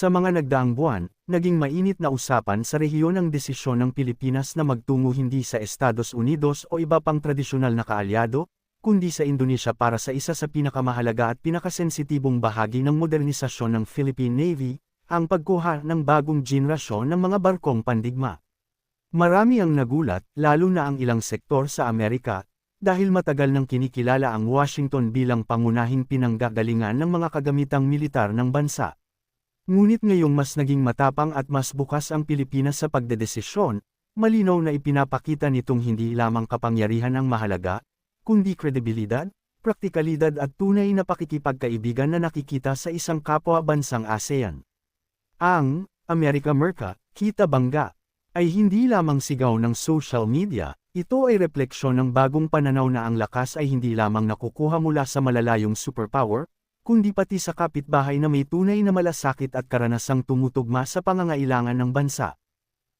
Sa mga nagdaang buwan, naging mainit na usapan sa rehiyon ang desisyon ng Pilipinas na magtungo hindi sa Estados Unidos o iba pang tradisyonal na kaalyado, kundi sa Indonesia para sa isa sa pinakamahalaga at pinakasensitibong bahagi ng modernisasyon ng Philippine Navy, ang pagkuha ng bagong jenerasyon ng mga barkong pandigma. Marami ang nagulat, lalo na ang ilang sektor sa Amerika, dahil matagal nang kinikilala ang Washington bilang pangunahing pinanggagalingan ng mga kagamitang militar ng bansa. Ngunit ngayong mas naging matapang at mas bukas ang Pilipinas sa pagdedesisyon, malinaw na ipinapakita nitong hindi lamang kapangyarihan ang mahalaga, kundi kredibilidad, praktikalidad at tunay na pakikipagkaibigan na nakikita sa isang kapwa-bansang ASEAN. Ang Amerika Merca, Kita Bangga, ay hindi lamang sigaw ng social media, ito ay refleksyon ng bagong pananaw na ang lakas ay hindi lamang nakukuha mula sa malalayong superpower, kundi pati sa kapitbahay na may tunay na malasakit at karanasang tumutugma sa pangangailangan ng bansa.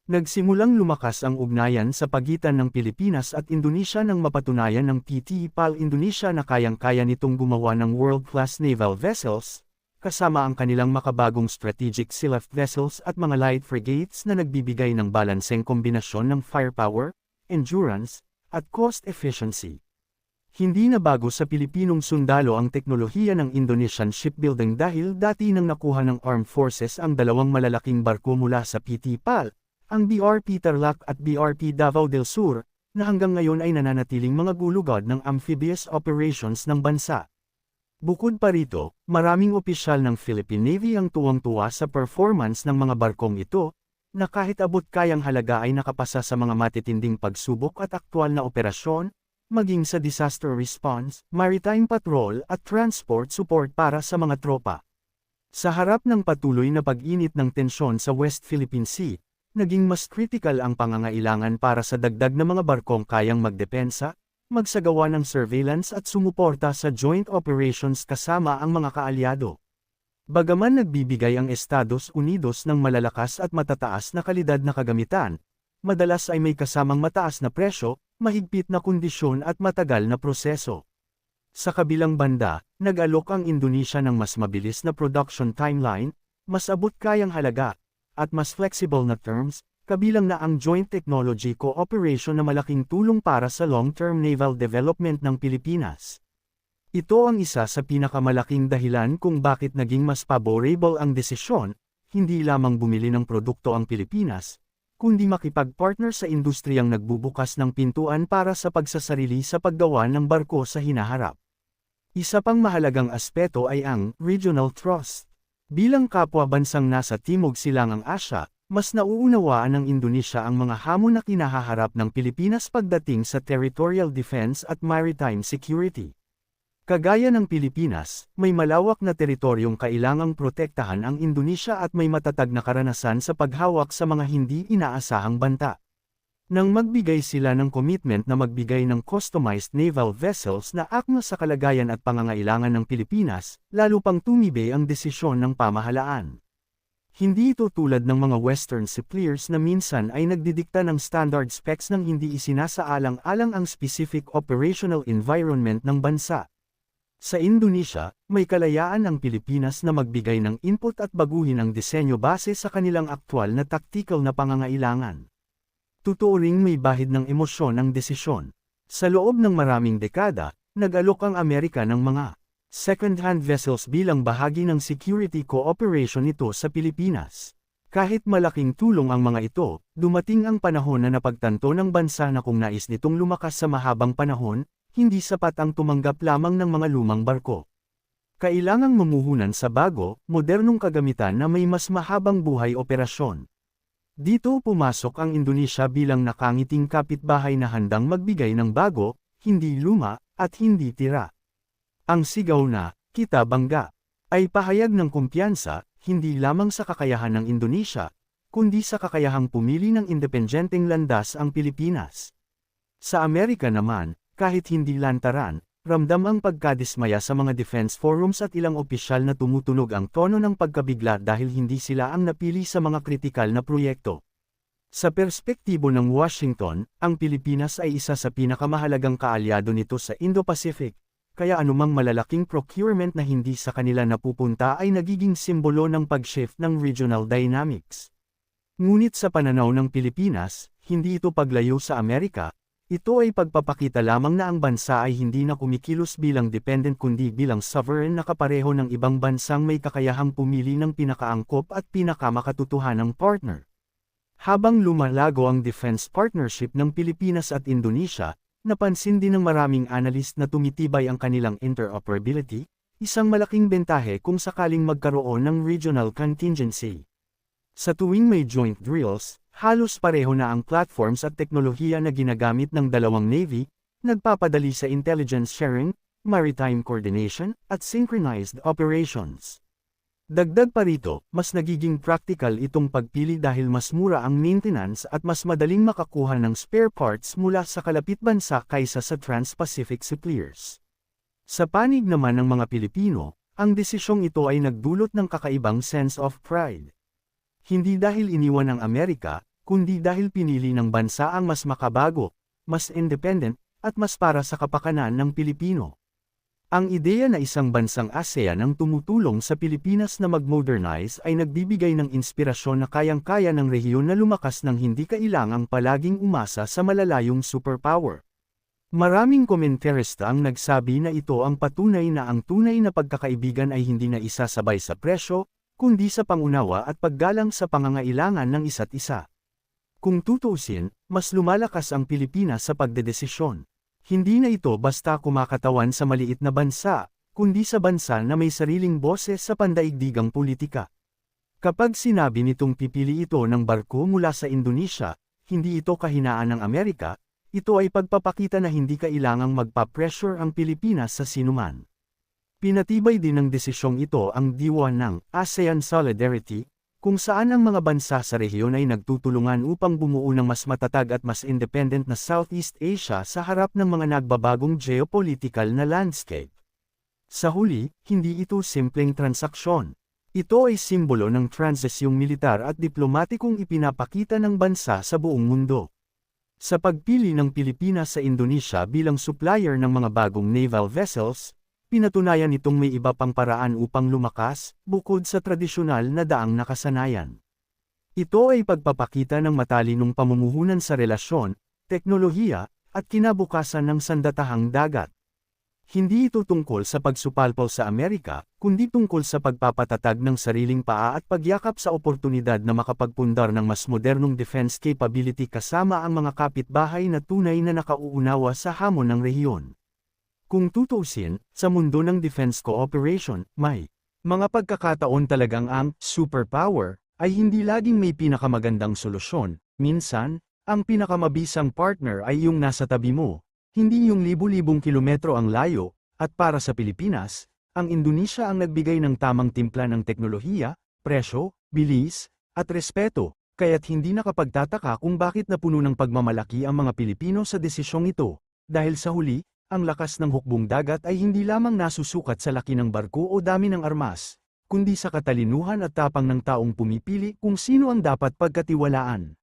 Nagsimulang lumakas ang ugnayan sa pagitan ng Pilipinas at Indonesia nang mapatunayan ng PT PAL Indonesia na kayang-kaya nitong gumawa ng world-class naval vessels, kasama ang kanilang makabagong strategic sealift vessels at mga light frigates na nagbibigay ng balanseng kombinasyon ng firepower, endurance, at cost efficiency. Hindi na bago sa Pilipinong sundalo ang teknolohiya ng Indonesian shipbuilding dahil dati nang nakuha ng Armed Forces ang dalawang malalaking barko mula sa PT PAL, ang BRP Tarlac at BRP Davao del Sur, na hanggang ngayon ay nananatiling mga gulugod ng amphibious operations ng bansa. Bukod pa rito, maraming opisyal ng Philippine Navy ang tuwang-tuwa sa performance ng mga barkong ito, na kahit abot kayang halaga ay nakapasa sa mga matitinding pagsubok at aktwal na operasyon, maging sa disaster response, maritime patrol at transport support para sa mga tropa. Sa harap ng patuloy na pag-init ng tensyon sa West Philippine Sea, naging mas critical ang pangangailangan para sa dagdag na mga barkong kayang magdepensa, magsagawa ng surveillance at sumuporta sa joint operations kasama ang mga kaalyado. Bagaman nagbibigay ang Estados Unidos ng malalakas at matataas na kalidad na kagamitan, madalas ay may kasamang mataas na presyo, mahigpit na kondisyon at matagal na proseso. Sa kabilang banda, nag-alok ang Indonesia ng mas mabilis na production timeline, mas abot kayang halaga, at mas flexible na terms, kabilang na ang Joint Technology Cooperation na malaking tulong para sa long-term naval development ng Pilipinas. Ito ang isa sa pinakamalaking dahilan kung bakit naging mas favorable ang desisyon, hindi lamang bumili ng produkto ang Pilipinas, kundi makipag-partner sa industriyang nagbubukas ng pintuan para sa pagsasarili sa paggawa ng barko sa hinaharap. Isa pang mahalagang aspeto ay ang regional trust. Bilang kapwa bansang nasa Timog Silangang Asya, mas nauunawaan ng Indonesia ang mga hamon na kinahaharap ng Pilipinas pagdating sa territorial defense at maritime security. Kagaya ng Pilipinas, may malawak na teritoryong kailangang protektahan ang Indonesia at may matatag na karanasan sa paghawak sa mga hindi inaasahang banta. Nang magbigay sila ng commitment na magbigay ng customized naval vessels na akma sa kalagayan at pangangailangan ng Pilipinas, lalo pang tumibay ang desisyon ng pamahalaan. Hindi ito tulad ng mga Western suppliers na minsan ay nagdidikta ng standard specs nang hindi isinasaalang-alang ang specific operational environment ng bansa. Sa Indonesia, may kalayaan ang Pilipinas na magbigay ng input at baguhin ang disenyo base sa kanilang aktwal na tactical na pangangailangan. Totoo ring may bahid ng emosyon ang desisyon. Sa loob ng maraming dekada, nag-alok ang Amerika ng mga second-hand vessels bilang bahagi ng security cooperation nito sa Pilipinas. Kahit malaking tulong ang mga ito, dumating ang panahon na napagtanto ng bansa na kung nais nitong lumakas sa mahabang panahon, hindi sapat ang tumanggap lamang ng mga lumang barko. Kailangang mamuhunan sa bago, modernong kagamitan na may mas mahabang buhay operasyon. Dito pumasok ang Indonesia bilang nakangiting kapitbahay na handang magbigay ng bago, hindi luma, at hindi tira. Ang sigaw na, kita bangga, ay pahayag ng kumpiyansa, hindi lamang sa kakayahan ng Indonesia, kundi sa kakayahang pumili ng independenteng landas ang Pilipinas. Sa Amerika naman, kahit hindi lantaran, ramdam ang pagkadismaya sa mga defense forums at ilang opisyal na tumutunog ang tono ng pagkabigla dahil hindi sila ang napili sa mga kritikal na proyekto. Sa perspektibo ng Washington, ang Pilipinas ay isa sa pinakamahalagang kaalyado nito sa Indo-Pacific, kaya anumang malalaking procurement na hindi sa kanila napupunta ay nagiging simbolo ng pag-shift ng regional dynamics. Ngunit sa pananaw ng Pilipinas, hindi ito paglayo sa Amerika, ito ay pagpapakita lamang na ang bansa ay hindi na kumikilos bilang dependent kundi bilang sovereign na kapareho ng ibang bansang may kakayahang pumili ng pinakaangkop at pinakamakatutuhanang partner. Habang lumalago ang defense partnership ng Pilipinas at Indonesia, napansin din ng maraming analyst na tumitibay ang kanilang interoperability, isang malaking bentahe kung sakaling magkaroon ng regional contingency. Sa tuwing may joint drills, halos pareho na ang platforms at teknolohiya na ginagamit ng dalawang navy, nagpapadali sa intelligence sharing, maritime coordination, at synchronized operations. Dagdag pa rito, mas nagiging practical itong pagpili dahil mas mura ang maintenance at mas madaling makakuha ng spare parts mula sa kalapit bansa kaysa sa Trans-Pacific suppliers. Sa panig naman ng mga Pilipino, ang desisyong ito ay nagdulot ng kakaibang sense of pride. Hindi dahil iniwan ng Amerika, kundi dahil pinili ng bansa ang mas makabago, mas independent, at mas para sa kapakanan ng Pilipino. Ang ideya na isang bansang ASEAN ang tumutulong sa Pilipinas na mag-modernize ay nagbibigay ng inspirasyon na kayang-kaya ng rehiyon na lumakas ng hindi kailangang palaging umasa sa malalayong superpower. Maraming komentarista ang nagsabi na ito ang patunay na ang tunay na pagkakaibigan ay hindi na isasabay sa presyo, kundi sa pangunawa at paggalang sa pangangailangan ng isa't isa. Kung tutuusin, mas lumalakas ang Pilipinas sa pagdedesisyon. Hindi na ito basta kumakatawan sa maliit na bansa, kundi sa bansa na may sariling boses sa pandaigdigang politika. Kapag sinabi nitong pipili ito ng barko mula sa Indonesia, hindi ito kahinaan ng Amerika, ito ay pagpapakita na hindi kailangang magpa-pressure ang Pilipinas sa sinuman. Pinatibay din ng desisyong ito ang diwa ng ASEAN Solidarity, kung saan ang mga bansa sa rehiyon ay nagtutulungan upang bumuo ng mas matatag at mas independent na Southeast Asia sa harap ng mga nagbabagong geopolitical na landscape. Sa huli, hindi ito simpleng transaksyon. Ito ay simbolo ng transisyong militar at diplomatikong ipinapakita ng bansa sa buong mundo. Sa pagpili ng Pilipinas sa Indonesia bilang supplier ng mga bagong naval vessels, Pinatunayan nitong may iba pang paraan upang lumakas, bukod sa tradisyonal na daang nakasanayan. Ito ay pagpapakita ng matalinong pamumuhunan sa relasyon, teknolohiya, at kinabukasan ng sandatahang dagat. Hindi ito tungkol sa pagsupalpaw sa Amerika, kundi tungkol sa pagpapatatag ng sariling paa at pagyakap sa oportunidad na makapagpundar ng mas modernong defense capability kasama ang mga kapitbahay na tunay na nakauunawa sa hamon ng rehiyon. Kung tutuusin, sa mundo ng defense cooperation, may mga pagkakataon talagang ang superpower ay hindi laging may pinakamagandang solusyon. Minsan, ang pinakamabisang partner ay yung nasa tabi mo, hindi yung libu-libong kilometro ang layo, at para sa Pilipinas, ang Indonesia ang nagbigay ng tamang timpla ng teknolohiya, presyo, bilis, at respeto, kaya't hindi nakapagtataka kung bakit napuno ng pagmamalaki ang mga Pilipino sa desisyong ito, dahil sa huli, ang lakas ng hukbong dagat ay hindi lamang nasusukat sa laki ng barko o dami ng armas, kundi sa katalinuhan at tapang ng taong pumipili kung sino ang dapat pagkatiwalaan.